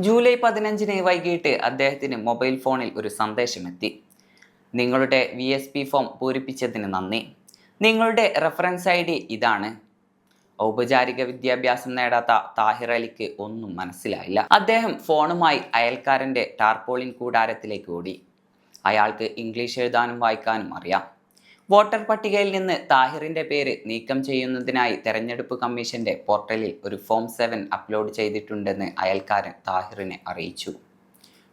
July പതിനഞ്ചിന് വൈകിട്ട് അദ്ദേഹത്തിന് മൊബൈൽ ഫോണിൽ ഒരു സന്ദേശമെത്തി. നിങ്ങളുടെ വി എസ് പി ഫോം പൂരിപ്പിച്ചതിന് നന്ദി. നിങ്ങളുടെ റെഫറൻസ് ഐ ഡി ഇതാണ്. ഔപചാരിക വിദ്യാഭ്യാസം നേടാത്ത താഹിർ അലിക്ക് ഒന്നും മനസ്സിലായില്ല. അദ്ദേഹം ഫോണുമായി അയൽക്കാരന്റെ ടാർപോളിൻ കൂടാരത്തിലേക്ക് ഓടി. അയാൾക്ക് ഇംഗ്ലീഷ് എഴുതാനും വായിക്കാനും അറിയാം. വോട്ടർ പട്ടികയിൽ നിന്ന് താഹിറിന്റെ പേര് നീക്കം ചെയ്യുന്നതിനായി തെരഞ്ഞെടുപ്പ് കമ്മീഷന്റെ പോർട്ടലിൽ ഒരു ഫോം സെവൻ അപ്ലോഡ് ചെയ്തിട്ടുണ്ടെന്ന് അയൽക്കാരൻ താഹിറിനെ അറിയിച്ചു.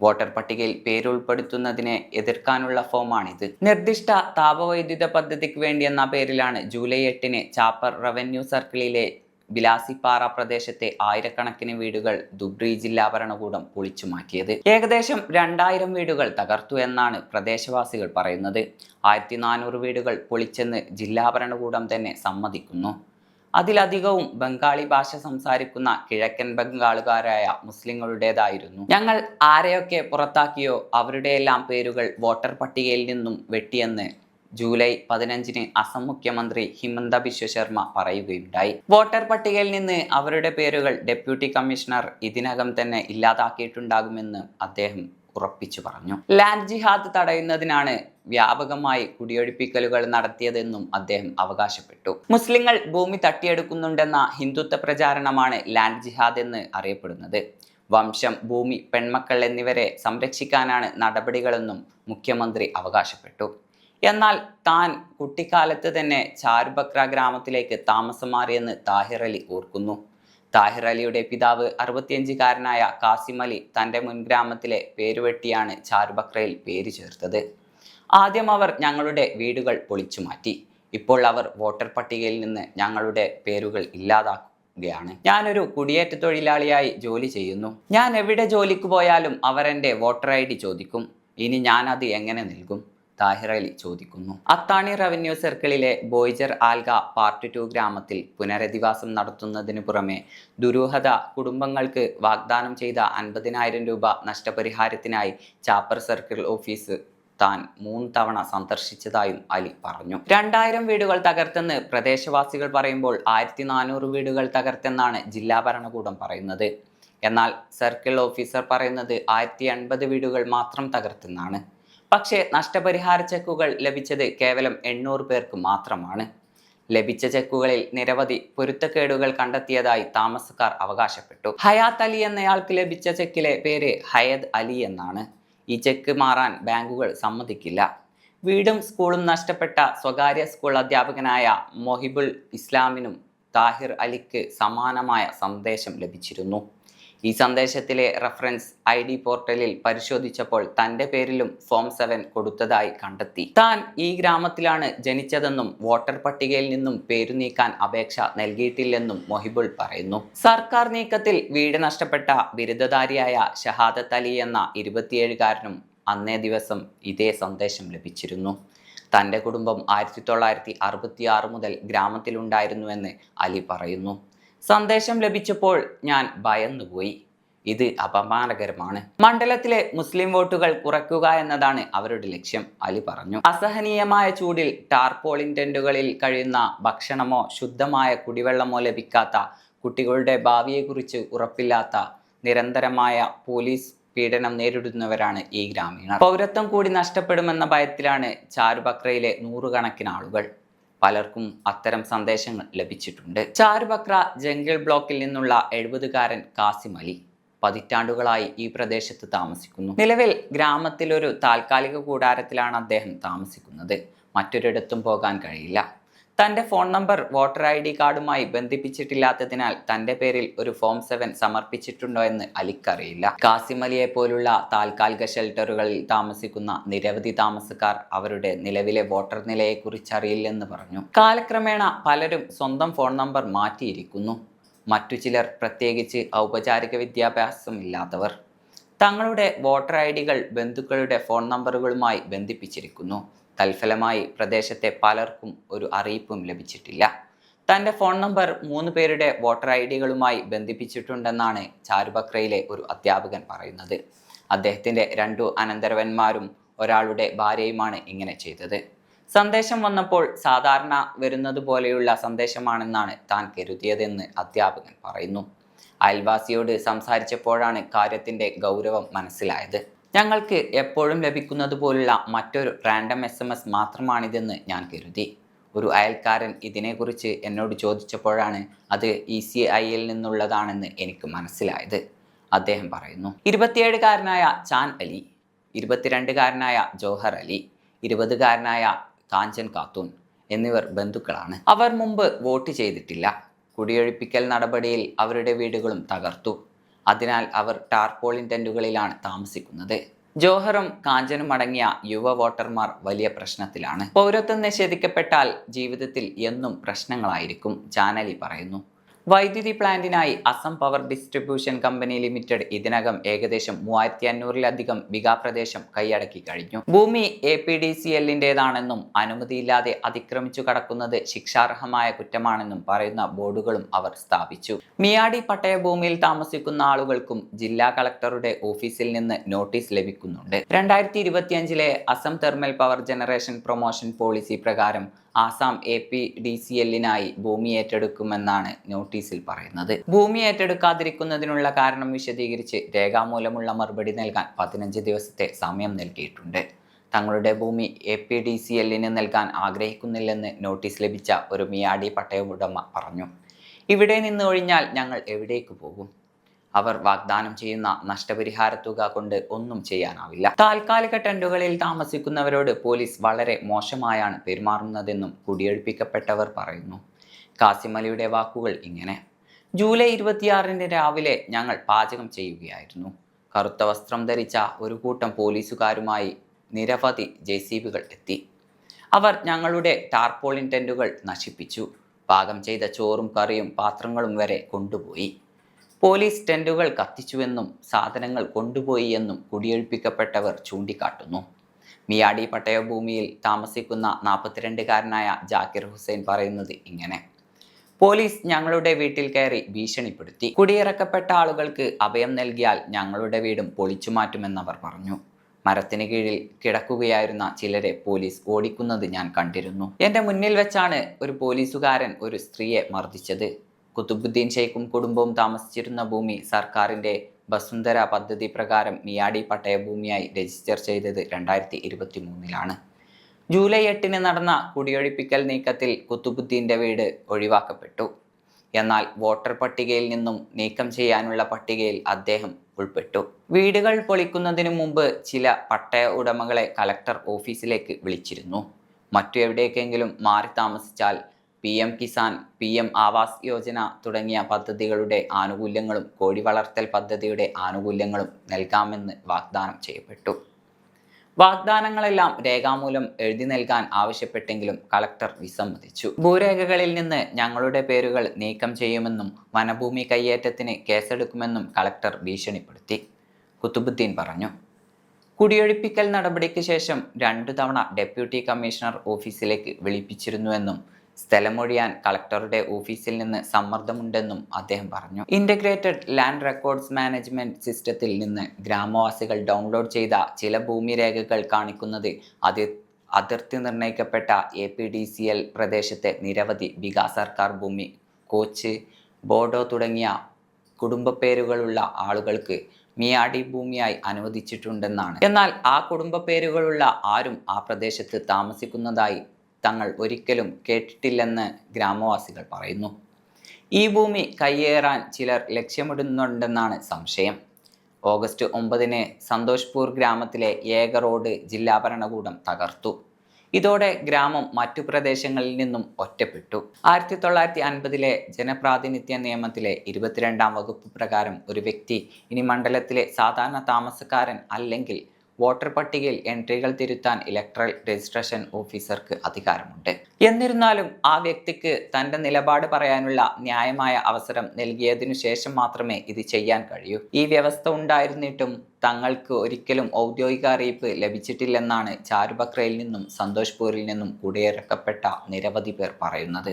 വോട്ടർ പട്ടികയിൽ പേരുൾപ്പെടുത്തുന്നതിനെ എതിർക്കാനുള്ള ഫോമാണിത്. നിർദ്ദിഷ്ട താപവൈദ്യുത പദ്ധതിക്ക് വേണ്ടി എന്ന പേരിലാണ് ജൂലൈ എട്ടിന് ചാപ്പർ റവന്യൂ സർക്കിളിലെ ബിലാസിപ്പാറ പ്രദേശത്തെ ആയിരക്കണക്കിന് വീടുകൾ ദുബ്രി ജില്ലാ ഭരണകൂടം പൊളിച്ചു മാറ്റിയത്. ഏകദേശം രണ്ടായിരം വീടുകൾ തകർത്തു എന്നാണ് പ്രദേശവാസികൾ പറയുന്നത്. ആയിരത്തി നാനൂറ് വീടുകൾ പൊളിച്ചെന്ന് ജില്ലാ ഭരണകൂടം തന്നെ സമ്മതിക്കുന്നു. അതിലധികവും ബംഗാളി ഭാഷ സംസാരിക്കുന്ന കിഴക്കൻ ബംഗാളുകാരായ മുസ്ലിങ്ങളുടേതായിരുന്നു. ഞങ്ങൾ ആരെയൊക്കെ പുറത്താക്കിയോ അവരുടെയെല്ലാം പേരുകൾ വോട്ടർ പട്ടികയിൽ നിന്നും വെട്ടിയെന്ന് ജൂലൈ പതിനഞ്ചിന് അസം മുഖ്യമന്ത്രി ഹിമന്ത ബിശ്വ ശർമ്മ പറയുകയുണ്ടായി. വോട്ടർ പട്ടികയിൽ നിന്ന് അവരുടെ പേരുകൾ ഡെപ്യൂട്ടി കമ്മീഷണർ ഇതിനകം തന്നെ ഇല്ലാതാക്കിയിട്ടുണ്ടാകുമെന്ന് അദ്ദേഹം ഉറപ്പിച്ചു പറഞ്ഞു. ലാൻഡ് ജിഹാദ് തടയുന്നതിനാണ് വ്യാപകമായി കുടിയൊഴിപ്പിക്കലുകൾ നടത്തിയതെന്നും അദ്ദേഹം അവകാശപ്പെട്ടു. മുസ്ലിങ്ങൾ ഭൂമി തട്ടിയെടുക്കുന്നുണ്ടെന്ന ഹിന്ദുത്വ പ്രചാരണമാണ് ലാൻഡ് ജിഹാദ് എന്ന് അറിയപ്പെടുന്നത്. വംശം ഭൂമി പെൺമക്കൾ എന്നിവരെ സംരക്ഷിക്കാനാണ് നടപടികളെന്നും മുഖ്യമന്ത്രി അവകാശപ്പെട്ടു. എന്നാൽ താൻ കുട്ടിക്കാലത്ത് തന്നെ ചാരുബക്ര ഗ്രാമത്തിലേക്ക് താമസം മാറിയെന്ന് താഹിർ അലി ഓർക്കുന്നു. താഹിർ അലിയുടെ പിതാവ് അറുപത്തിയഞ്ചുകാരനായ കാസിം അലി തന്റെ മുൻ ഗ്രാമത്തിലെ പേരുവെട്ടിയാണ് ചാരുബക്രയിൽ പേര് ചേർത്തത്. ആദ്യം അവർ ഞങ്ങളുടെ വീടുകൾ പൊളിച്ചു മാറ്റി. ഇപ്പോൾ അവർ വോട്ടർ പട്ടികയിൽ നിന്ന് ഞങ്ങളുടെ പേരുകൾ ഇല്ലാതാക്കുകയാണ്. ഞാനൊരു കുടിയേറ്റ തൊഴിലാളിയായി ജോലി ചെയ്യുന്നു. ഞാൻ എവിടെ ജോലിക്ക് പോയാലും അവർ എന്റെ വോട്ടർ ഐ ഡി ചോദിക്കും. ഇനി ഞാൻ അത് എങ്ങനെ നൽകും? താഹിർ അലി ചോദിക്കുന്നു. അത്താണി റവന്യൂ സർക്കിളിലെ ബോയ്ജർ ആൽഗ പാർട്ട് ടു ഗ്രാമത്തിൽ പുനരധിവാസം നടത്തുന്നതിന് പുറമെ ദുരൂഹത കുടുംബങ്ങൾക്ക് വാഗ്ദാനം ചെയ്ത അൻപതിനായിരം രൂപ നഷ്ടപരിഹാരത്തിനായി ചാപ്പർ സർക്കിൾ ഓഫീസ് താൻ മൂന്ന് തവണ സന്ദർശിച്ചതായും അലി പറഞ്ഞു. രണ്ടായിരം വീടുകൾ തകർത്തെന്ന് പ്രദേശവാസികൾ പറയുമ്പോൾ ആയിരത്തി നാനൂറ് വീടുകൾ തകർത്തെന്നാണ് ജില്ലാ ഭരണകൂടം പറയുന്നത്. എന്നാൽ സർക്കിൾ ഓഫീസർ പറയുന്നത് ആയിരത്തി വീടുകൾ മാത്രം തകർത്തെന്നാണ്. പക്ഷേ നഷ്ടപരിഹാര ചെക്കുകൾ ലഭിച്ചത് കേവലം എണ്ണൂറ് പേർക്ക് മാത്രമാണ്. ലഭിച്ച ചെക്കുകളിൽ നിരവധി പൊരുത്തക്കേടുകൾ കണ്ടെത്തിയതായി താമസക്കാർ അവകാശപ്പെട്ടു. ഹയാത്ത് അലി എന്നയാൾക്ക് ലഭിച്ച ചെക്കിലെ പേര് ഹയദ് അലി എന്നാണ്. ഈ ചെക്ക് മാറാൻ ബാങ്കുകൾ സമ്മതിക്കില്ല. വീടും സ്കൂളും നഷ്ടപ്പെട്ട സ്വകാര്യ സ്കൂൾ അധ്യാപകനായ മൊഹിബുൾ ഇസ്ലാമിനും താഹിർ അലിക്ക് സമാനമായ സന്ദേശം ലഭിച്ചിരുന്നു. ഈ സന്ദേശത്തിലെ റഫറൻസ് ഐ ഡി പോർട്ടലിൽ പരിശോധിച്ചപ്പോൾ തന്റെ പേരിലും ഫോം സെവൻ കൊടുത്തതായി കണ്ടെത്തി. താൻ ഈ ഗ്രാമത്തിലാണ് ജനിച്ചതെന്നും വോട്ടർ പട്ടികയിൽ നിന്നും പേരു നീക്കാൻ അപേക്ഷ നൽകിയിട്ടില്ലെന്നും മൊഹിബുൾ പറയുന്നു. സർക്കാർ നീക്കത്തിൽ വീട് നഷ്ടപ്പെട്ട ബിരുദധാരിയായ ഷഹാദത്ത് അലി എന്ന ഇരുപത്തിയേഴുകാരനും അന്നേ ദിവസം ഇതേ സന്ദേശം ലഭിച്ചിരുന്നു. തന്റെ കുടുംബം ആയിരത്തി തൊള്ളായിരത്തി അറുപത്തി ആറ് മുതൽ ഗ്രാമത്തിലുണ്ടായിരുന്നുവെന്ന് അലി പറയുന്നു. സന്ദേശം ലഭിച്ചപ്പോൾ ഞാൻ ഭയന്നുപോയി. ഇത് അപമാനകരമാണ്. മണ്ഡലത്തിലെ മുസ്ലിം വോട്ടുകൾ കുറയ്ക്കുക എന്നതാണ് അവരുടെ ലക്ഷ്യം അലി പറഞ്ഞു. അസഹനീയമായ ചൂടിൽ ടാർപോളിൻ ടെന്റുകളിൽ കഴിയുന്ന ഭക്ഷണമോ ശുദ്ധമായ കുടിവെള്ളമോ ലഭിക്കാത്ത കുട്ടികളുടെ ഭാവിയെക്കുറിച്ച് ഉറപ്പില്ലാത്ത നിരന്തരമായ പോലീസ് പീഡനം നേരിടുന്നവരാണ് ഈ ഗ്രാമീണർ. പൗരത്വം കൂടി നഷ്ടപ്പെടുമെന്ന ഭയത്തിലാണ് ചാരുബക്രയിലെ നൂറുകണക്കിന് ആളുകൾ. പലർക്കും അത്തരം സന്ദേശങ്ങൾ ലഭിച്ചിട്ടുണ്ട്. ചാരുബക്ര ജംഗിൾ ബ്ലോക്കിൽ നിന്നുള്ള എഴുപതുകാരൻ കാസിം അലി പതിറ്റാണ്ടുകളായി ഈ പ്രദേശത്ത് താമസിക്കുന്നു. നിലവിൽ ഗ്രാമത്തിലൊരു താൽക്കാലിക കൂടാരത്തിലാണ് അദ്ദേഹം താമസിക്കുന്നത്. മറ്റൊരിടത്തും പോകാൻ കഴിയില്ല. തന്റെ phone number voter I D കാർഡുമായി ബന്ധിപ്പിച്ചിട്ടില്ലാത്തതിനാൽ തന്റെ പേരിൽ ഒരു ഫോം സെവൻ സമർപ്പിച്ചിട്ടുണ്ടോ എന്ന് അലിക്കറിയില്ല. കാസിം അലിയെ പോലുള്ള താൽക്കാലിക ഷെൽട്ടറുകളിൽ താമസിക്കുന്ന നിരവധി താമസക്കാർ അവരുടെ നിലവിലെ വോട്ടർ നിലയെക്കുറിച്ച് അറിയില്ലെന്ന് പറഞ്ഞു. കാലക്രമേണ പലരും സ്വന്തം ഫോൺ നമ്പർ മാറ്റിയിരിക്കുന്നു. മറ്റു ചിലർ പ്രത്യേകിച്ച് ഔപചാരിക വിദ്യാഭ്യാസമില്ലാത്തവർ തങ്ങളുടെ വോട്ടർ ഐ ഡികൾ ബന്ധുക്കളുടെ ഫോൺ നമ്പറുകളുമായി ബന്ധിപ്പിച്ചിരിക്കുന്നു. തൽഫലമായി പ്രദേശത്തെ പലർക്കും ഒരു അറിയിപ്പും ലഭിച്ചിട്ടില്ല. തന്റെ ഫോൺ നമ്പർ മൂന്ന് പേരുടെ വോട്ടർ ഐ ഡികളുമായി ബന്ധിപ്പിച്ചിട്ടുണ്ടെന്നാണ് ചാരുബക്രയിലെ ഒരു അധ്യാപകൻ പറയുന്നത്. അദ്ദേഹത്തിന്റെ രണ്ടു അനന്തരവന്മാരും ഒരാളുടെ ഭാര്യയുമാണ് ഇങ്ങനെ ചെയ്തത്. സന്ദേശം വന്നപ്പോൾ സാധാരണ വരുന്നത് പോലെയുള്ള സന്ദേശമാണെന്നാണ് താൻ കരുതിയതെന്ന് അധ്യാപകൻ പറയുന്നു. അയൽവാസിയോട് സംസാരിച്ചപ്പോഴാണ് കാര്യത്തിന്റെ ഗൗരവം മനസ്സിലായത്. ഞങ്ങൾക്ക് എപ്പോഴും ലഭിക്കുന്നത് പോലുള്ള മറ്റൊരു റാൻഡം എസ് എം എസ് മാത്രമാണിതെന്ന് ഞാൻ കരുതി. ഒരു അയൽക്കാരൻ ഇതിനെക്കുറിച്ച് എന്നോട് ചോദിച്ചപ്പോഴാണ് അത് ഇ സി ഐയിൽ നിന്നുള്ളതാണെന്ന് എനിക്ക് മനസ്സിലായത്. അദ്ദേഹം പറയുന്നു ഇരുപത്തിയേഴുകാരനായ ചാൻ അലി ഇരുപത്തിരണ്ടുകാരനായ ജോഹർ അലി ഇരുപതുകാരനായ കാഞ്ചൻ ഖാത്തൂൻ എന്നിവർ ബന്ധുക്കളാണ്. അവർ മുമ്പ് വോട്ട് ചെയ്തിട്ടില്ല. കുടിയൊഴിപ്പിക്കൽ നടപടിയിൽ അവരുടെ വീടുകളും തകർത്തു. അതിനാൽ അവർ ടാർപോളിൻ ടെന്റുകളിലാണ് താമസിക്കുന്നത്. ജോഹറും കാഞ്ചനും അടങ്ങിയ യുവ വോട്ടർമാർ വലിയ പ്രശ്നത്തിലാണ്. പൗരത്വം നിഷേധിക്കപ്പെട്ടാൽ ജീവിതത്തിൽ എന്നും പ്രശ്നങ്ങളായിരിക്കും ചാനലി പറയുന്നു. വൈദ്യുതി പ്ലാന്റിനായി Assam power distribution company limited ഇതിനകം ഏകദേശം മൂവായിരത്തി അഞ്ഞൂറിലധികം ബിഗ പ്രദേശം കൈയടക്കി കഴിഞ്ഞു. ഭൂമി എ പി ഡി സി എല്ലിന്റെതാണെന്നും അനുമതിയില്ലാതെ അതിക്രമിച്ചു കടക്കുന്നത് ശിക്ഷാർഹമായ കുറ്റമാണെന്നും പറയുന്ന ബോർഡുകളും അവർ സ്ഥാപിച്ചു. മിയാടി പട്ടയ ഭൂമിയിൽ താമസിക്കുന്ന ആളുകൾക്കും ജില്ലാ കളക്ടറുടെ ഓഫീസിൽ നിന്ന് നോട്ടീസ് ലഭിക്കുന്നുണ്ട്. രണ്ടായിരത്തി ഇരുപത്തിയഞ്ചിലെ Assam thermal power generation promotion policy പ്രകാരം Assam A P D C എല്ലിനായി ഭൂമി ഏറ്റെടുക്കുമെന്നാണ് നോട്ടീസിൽ പറയുന്നത്. ഭൂമി ഏറ്റെടുക്കാതിരിക്കുന്നതിനുള്ള കാരണം വിശദീകരിച്ച് രേഖാമൂലമുള്ള മറുപടി നൽകാൻ പതിനഞ്ച് ദിവസത്തെ സമയം നൽകിയിട്ടുണ്ട്. തങ്ങളുടെ ഭൂമി എ പി ഡി സി എല്ലിന് നൽകാൻ ആഗ്രഹിക്കുന്നില്ലെന്ന് നോട്ടീസ് ലഭിച്ച ഒരു മിയാടി പട്ടയ ഉടമ പറഞ്ഞു. ഇവിടെ നിന്ന് ഒഴിഞ്ഞാൽ ഞങ്ങൾ എവിടേക്ക് പോകും? അവർ വാഗ്ദാനം ചെയ്യുന്ന നഷ്ടപരിഹാര തുക കൊണ്ട് ഒന്നും ചെയ്യാനാവില്ല. താൽക്കാലിക ടെന്റുകളിൽ താമസിക്കുന്നവരോട് പോലീസ് വളരെ മോശമായാണ് പെരുമാറുന്നതെന്നും കുടിയൊഴിപ്പിക്കപ്പെട്ടവർ പറയുന്നു. കാസിമലിയുടെ വാക്കുകൾ ഇങ്ങനെ. ജൂലൈ ഇരുപത്തിയാറിന് രാവിലെ ഞങ്ങൾ പാചകം ചെയ്യുകയായിരുന്നു. കറുത്ത വസ്ത്രം ധരിച്ച ഒരു കൂട്ടം പോലീസുകാരുമായി നിരവധി ജെ സി ബികൾ എത്തി. അവർ ഞങ്ങളുടെ ടാർപോളിൻ ടെന്റുകൾ നശിപ്പിച്ചു. പാകം ചെയ്ത ചോറും കറിയും പാത്രങ്ങളും വരെ കൊണ്ടുപോയി. പോലീസ് ടെന്റുകൾ കത്തിച്ചുവെന്നും സാധനങ്ങൾ കൊണ്ടുപോയി എന്നും കുടിയൊഴിപ്പിക്കപ്പെട്ടവർ ചൂണ്ടിക്കാട്ടുന്നു. മിയാടി പട്ടയഭൂമിയിൽ താമസിക്കുന്ന നാൽപ്പത്തിരണ്ടുകാരനായ ജാക്കിർ ഹുസൈൻ പറയുന്നത് ഇങ്ങനെ. പോലീസ് ഞങ്ങളുടെ വീട്ടിൽ കയറി ഭീഷണിപ്പെടുത്തി. കുടിയിറക്കപ്പെട്ട ആളുകൾക്ക് അഭയം നൽകിയാൽ ഞങ്ങളുടെ വീടും പൊളിച്ചു മാറ്റുമെന്നവർ പറഞ്ഞു. മരത്തിന് കീഴിൽ കിടക്കുകയായിരുന്ന ചിലരെ പോലീസ് ഓടിക്കുന്നത് ഞാൻ കണ്ടിരുന്നു. എന്റെ മുന്നിൽ വെച്ചാണ് ഒരു പോലീസുകാരൻ ഒരു സ്ത്രീയെ മർദ്ദിച്ചത്. കുത്തുബുദ്ദീൻ ഷെയ്ഖും കുടുംബവും താമസിച്ചിരുന്ന ഭൂമി സർക്കാരിന്റെ വസുന്ധര പദ്ധതി പ്രകാരം മിയാടി പട്ടയഭൂമിയായി രജിസ്റ്റർ ചെയ്തത് രണ്ടായിരത്തി ഇരുപത്തി മൂന്നിലാണ് ജൂലൈ എട്ടിന് നടന്ന കുടിയൊഴിപ്പിക്കൽ നീക്കത്തിൽ കുത്തുബുദ്ദീന്റെ വീട് ഒഴിവാക്കപ്പെട്ടു. എന്നാൽ വോട്ടർ പട്ടികയിൽ നിന്നും നീക്കം ചെയ്യാനുള്ള പട്ടികയിൽ അദ്ദേഹം ഉൾപ്പെട്ടു. വീടുകൾ പൊളിക്കുന്നതിനു മുമ്പ് ചില പട്ടയ ഉടമകളെ കലക്ടർ ഓഫീസിലേക്ക് വിളിച്ചിരുന്നു. മറ്റു എവിടേക്കെങ്കിലും മാറി താമസിച്ചാൽ P M Kisan P M Awas Yojana തുടങ്ങിയ പദ്ധതികളുടെ ആനുകൂല്യങ്ങളും കോഴി വളർത്തൽ പദ്ധതിയുടെ ആനുകൂല്യങ്ങളും നൽകാമെന്ന് വാഗ്ദാനം ചെയ്യപ്പെട്ടു. വാഗ്ദാനങ്ങളെല്ലാം രേഖാമൂലം എഴുതി നൽകാൻ ആവശ്യപ്പെട്ടെങ്കിലും കളക്ടർ വിസമ്മതിച്ചു. ഭൂരേഖകളിൽ നിന്ന് ഞങ്ങളുടെ പേരുകൾ നീക്കം ചെയ്യുമെന്നും വനഭൂമി കയ്യേറ്റത്തിന് കേസെടുക്കുമെന്നും കളക്ടർ ഭീഷണിപ്പെടുത്തി. കുത്തുബുദ്ദീൻ പറഞ്ഞു. കുടിയൊഴിപ്പിക്കൽ നടപടിക്ക് ശേഷം രണ്ടു തവണ ഡെപ്യൂട്ടി കമ്മീഷണർ ഓഫീസിലേക്ക് വിളിപ്പിച്ചിരുന്നുവെന്നും സ്ഥലമൊഴിയാൻ കളക്ടറുടെ ഓഫീസിൽ നിന്ന് സമ്മർദ്ദമുണ്ടെന്നും അദ്ദേഹം പറഞ്ഞു. ഇന്റഗ്രേറ്റഡ് ലാൻഡ് റെക്കോർഡ്സ് മാനേജ്മെന്റ് സിസ്റ്റത്തിൽ നിന്ന് ഗ്രാമവാസികൾ ഡൗൺലോഡ് ചെയ്ത ചില ഭൂമി രേഖകൾ കാണിക്കുന്നത് അതിർ അതിർത്തി നിർണയിക്കപ്പെട്ട A P D C L പ്രദേശത്തെ നിരവധി വികാസ് സർക്കാർ ഭൂമി കോച്ച് ബോഡോ തുടങ്ങിയ കുടുംബ പേരുകളുള്ള ആളുകൾക്ക് മിയാടി ഭൂമിയായി അനുവദിച്ചിട്ടുണ്ടെന്നാണ്. എന്നാൽ ആ കുടുംബ പേരുകളുള്ള ആരും ആ പ്രദേശത്ത് താമസിക്കുന്നതായി തങ്ങൾ ഒരിക്കലും കേട്ടിട്ടില്ലെന്ന് ഗ്രാമവാസികൾ പറയുന്നു. ഈ ഭൂമി കയ്യേറാൻ ചിലർ ലക്ഷ്യമിടുന്നുണ്ടെന്നാണ് സംശയം. ഓഗസ്റ്റ് ഒമ്പതിന് സന്തോഷ്പൂർ ഗ്രാമത്തിലെ ഏക റോഡ് ജില്ലാ ഭരണകൂടം തകർത്തു. ഇതോടെ ഗ്രാമം മറ്റു പ്രദേശങ്ങളിൽ നിന്നും ഒറ്റപ്പെട്ടു. ആയിരത്തി തൊള്ളായിരത്തി അൻപതിലെ ജനപ്രാതിനിധ്യ നിയമത്തിലെ ഇരുപത്തിരണ്ടാം വകുപ്പ് പ്രകാരം ഒരു വ്യക്തി ഇനി മണ്ഡലത്തിലെ സാധാരണ താമസക്കാരൻ അല്ലെങ്കിൽ വോട്ടർ പട്ടികയിൽ എൻട്രികൾ തിരുത്താൻ ഇലക്ട്രൽ രജിസ്ട്രേഷൻ ഓഫീസർക്ക് അധികാരമുണ്ട്. എന്നിരുന്നാലും ആ വ്യക്തിക്ക് തന്റെ നിലപാട് പറയാനുള്ള ന്യായമായ അവസരം നൽകിയതിനു ശേഷം മാത്രമേ ഇത് ചെയ്യാൻ കഴിയൂ. ഈ വ്യവസ്ഥ ഉണ്ടായിരുന്നിട്ടും തങ്ങൾക്ക് ഒരിക്കലും ഔദ്യോഗിക അറിയിപ്പ് ലഭിച്ചിട്ടില്ലെന്നാണ് ചാരുബക്രയിൽ നിന്നും സന്തോഷ്പൂരിൽ നിന്നും കുടിയിറക്കപ്പെട്ട നിരവധി പേർ പറയുന്നത്.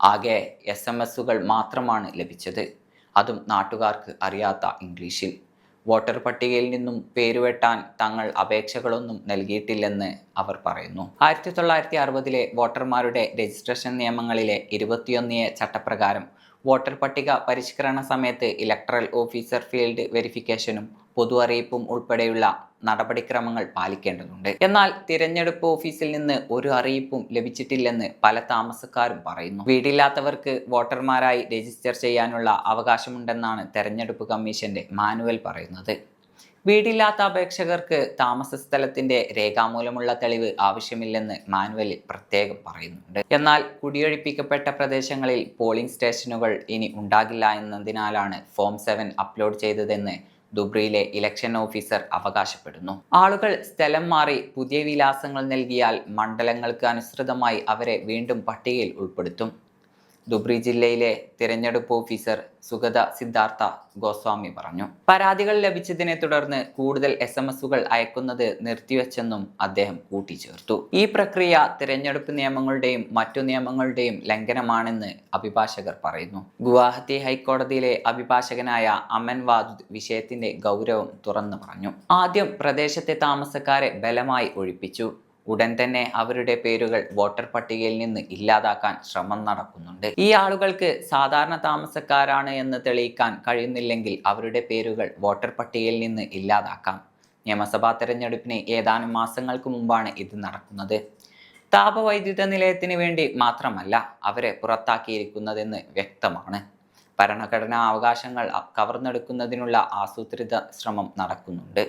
ആകെ എസ് മാത്രമാണ് ലഭിച്ചത്. അതും നാട്ടുകാർക്ക് അറിയാത്ത ഇംഗ്ലീഷിൽ. വോട്ടർ പട്ടികയിൽ നിന്നും പേരുവെട്ടാൻ തങ്ങൾ അപേക്ഷകളൊന്നും നൽകിയിട്ടില്ലെന്ന് അവർ പറയുന്നു. ആയിരത്തി തൊള്ളായിരത്തി അറുപതിലെ വോട്ടർമാരുടെ രജിസ്ട്രേഷൻ നിയമങ്ങളിലെ ഇരുപത്തിയൊന്ന് എ ചട്ടപ്രകാരം വോട്ടർ പട്ടിക പരിഷ്കരണ സമയത്ത് ഇലക്ട്രൽ ഓഫീസർ ഫീൽഡ് വെരിഫിക്കേഷനും പൊതു അറിയിപ്പും ഉൾപ്പെടെയുള്ള നടപടിക്രമങ്ങൾ പാലിക്കേണ്ടതുണ്ട്. എന്നാൽ തിരഞ്ഞെടുപ്പ് ഓഫീസിൽ നിന്ന് ഒരു അറിയിപ്പും ലഭിച്ചിട്ടില്ലെന്ന് പല താമസക്കാരും പറയുന്നു. വീടില്ലാത്തവർക്ക് വോട്ടർമാരായി രജിസ്റ്റർ ചെയ്യാനുള്ള അവകാശമുണ്ടെന്നാണ് തെരഞ്ഞെടുപ്പ് കമ്മീഷന്റെ മാനുവൽ പറയുന്നത്. വീടില്ലാത്ത അപേക്ഷകർക്ക് താമസ സ്ഥലത്തിന്റെ രേഖാമൂലമുള്ള തെളിവ് ആവശ്യമില്ലെന്ന് മാനുവലിൽ പ്രത്യേകം പറയുന്നുണ്ട്. എന്നാൽ കുടിയൊഴിപ്പിക്കപ്പെട്ട പ്രദേശങ്ങളിൽ പോളിംഗ് സ്റ്റേഷനുകൾ ഇനി ഉണ്ടാകില്ല എന്നതിനാലാണ് ഫോം സെവൻ അപ്ലോഡ് ചെയ്തതെന്ന് ദുബ്രിയിലെ ഇലക്ഷൻ ഓഫീസർ അവകാശപ്പെടുന്നു. ആളുകൾ സ്ഥലം മാറി പുതിയ വിലാസങ്ങൾ നൽകിയാൽ മണ്ഡലങ്ങൾക്ക് അനുസൃതമായി അവരെ വീണ്ടും പട്ടികയിൽ ഉൾപ്പെടുത്തും. ദുബ്രി ജില്ലയിലെ തിരഞ്ഞെടുപ്പ് ഓഫീസർ സുഗത സിദ്ധാർത്ഥ ഗോസ്വാമി പറഞ്ഞു. പരാതികൾ ലഭിച്ചതിനെ തുടർന്ന് കൂടുതൽ എസ് എം എസുകൾ അയക്കുന്നത് നിർത്തിവെച്ചെന്നും അദ്ദേഹം കൂട്ടിച്ചേർത്തു. ഈ പ്രക്രിയ തിരഞ്ഞെടുപ്പ് നിയമങ്ങളുടെയും മറ്റു നിയമങ്ങളുടെയും ലംഘനമാണെന്ന് അഭിഭാഷകർ പറയുന്നു. ഗുവാഹത്തി ഹൈക്കോടതിയിലെ അഭിഭാഷകനായ അമൻ വാദുദ് വിഷയത്തിന്റെ ഗൗരവം തുറന്നു പറഞ്ഞു. ആദ്യം പ്രദേശത്തെ താമസക്കാരെ ബലമായി ഒഴിപ്പിച്ചു. ഉടൻ തന്നെ അവരുടെ പേരുകൾ വോട്ടർ പട്ടികയിൽ നിന്ന് ഇല്ലാതാക്കാൻ ശ്രമം നടക്കുന്നുണ്ട്. ഈ ആളുകൾക്ക് സാധാരണ താമസക്കാരാണ് എന്ന് തെളിയിക്കാൻ കഴിയുന്നില്ലെങ്കിൽ അവരുടെ പേരുകൾ വോട്ടർ പട്ടികയിൽ നിന്ന് ഇല്ലാതാക്കാം. നിയമസഭാ തെരഞ്ഞെടുപ്പിന് ഏതാനും മാസങ്ങൾക്ക് മുമ്പാണ് ഇത് നടക്കുന്നത്. താപവൈദ്യുത നിലയത്തിന് വേണ്ടി മാത്രമല്ല അവരെ പുറത്താക്കിയിരിക്കുന്നതെന്ന് വ്യക്തമാണ്. ഭരണഘടനാ അവകാശങ്ങൾ കവർന്നെടുക്കുന്നതിനുള്ള ആസൂത്രിത ശ്രമം നടക്കുന്നുണ്ട്.